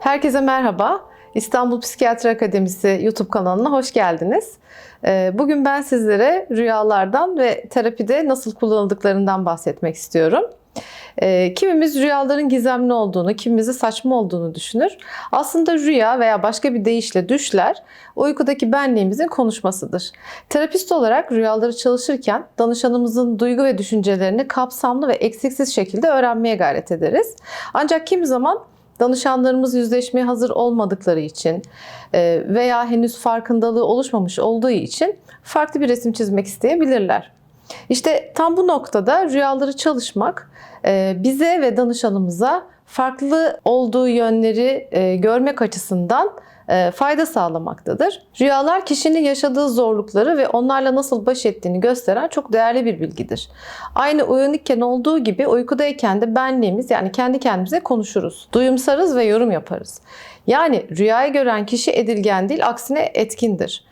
Herkese merhaba. İstanbul Psikiyatri Akademisi YouTube kanalına hoş geldiniz. Ee, Bugün ben sizlere rüyalardan ve terapide nasıl kullanıldıklarından bahsetmek istiyorum. Ee, Kimimiz rüyaların gizemli olduğunu, kimimiz de saçma olduğunu düşünür. Aslında rüya veya başka bir deyişle düşler uykudaki benliğimizin konuşmasıdır. Terapist olarak rüyaları çalışırken danışanımızın duygu ve düşüncelerini kapsamlı ve eksiksiz şekilde öğrenmeye gayret ederiz. Ancak kimi zaman danışanlarımız yüzleşmeye hazır olmadıkları için e, veya henüz farkındalığı oluşmamış olduğu için farklı bir resim çizmek isteyebilirler. İşte tam bu noktada rüyaları çalışmak e, bize ve danışanımıza farklı olduğu yönleri e, görmek açısından e, fayda sağlamaktadır. Rüyalar kişinin yaşadığı zorlukları ve onlarla nasıl baş ettiğini gösteren çok değerli bir bilgidir. Aynı uyanıkken olduğu gibi uykudayken de benliğimiz yani kendi kendimize konuşuruz. Duyumsarız ve yorum yaparız. Yani rüyayı gören kişi edilgen değil aksine etkindir.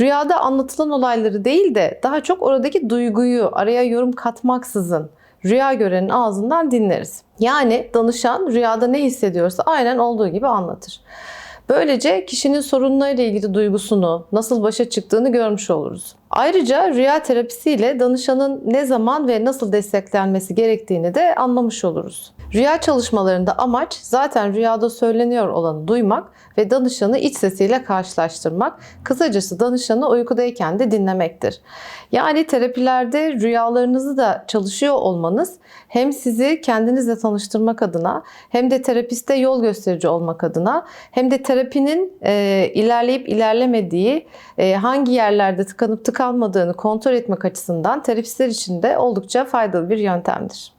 Rüyada anlatılan olayları değil de daha çok oradaki duyguyu araya yorum katmaksızın rüya görenin ağzından dinleriz. Yani danışan rüyada ne hissediyorsa aynen olduğu gibi anlatır. Böylece kişinin sorunlarıyla ilgili duygusunu, nasıl başa çıktığını görmüş oluruz. Ayrıca rüya terapisiyle danışanın ne zaman ve nasıl desteklenmesi gerektiğini de anlamış oluruz. Rüya çalışmalarında amaç zaten rüyada söyleniyor olanı duymak ve danışanı iç sesiyle karşılaştırmak. Kısacası danışanı uykudayken de dinlemektir. Yani terapilerde rüyalarınızı da çalışıyor olmanız hem sizi kendinizle tanıştırmak adına hem de terapiste yol gösterici olmak adına hem de terapinin e, ilerleyip ilerlemediği e, hangi yerlerde tıkanıp tıkanmadığını kontrol etmek açısından terapistler için de oldukça faydalı bir yöntemdir.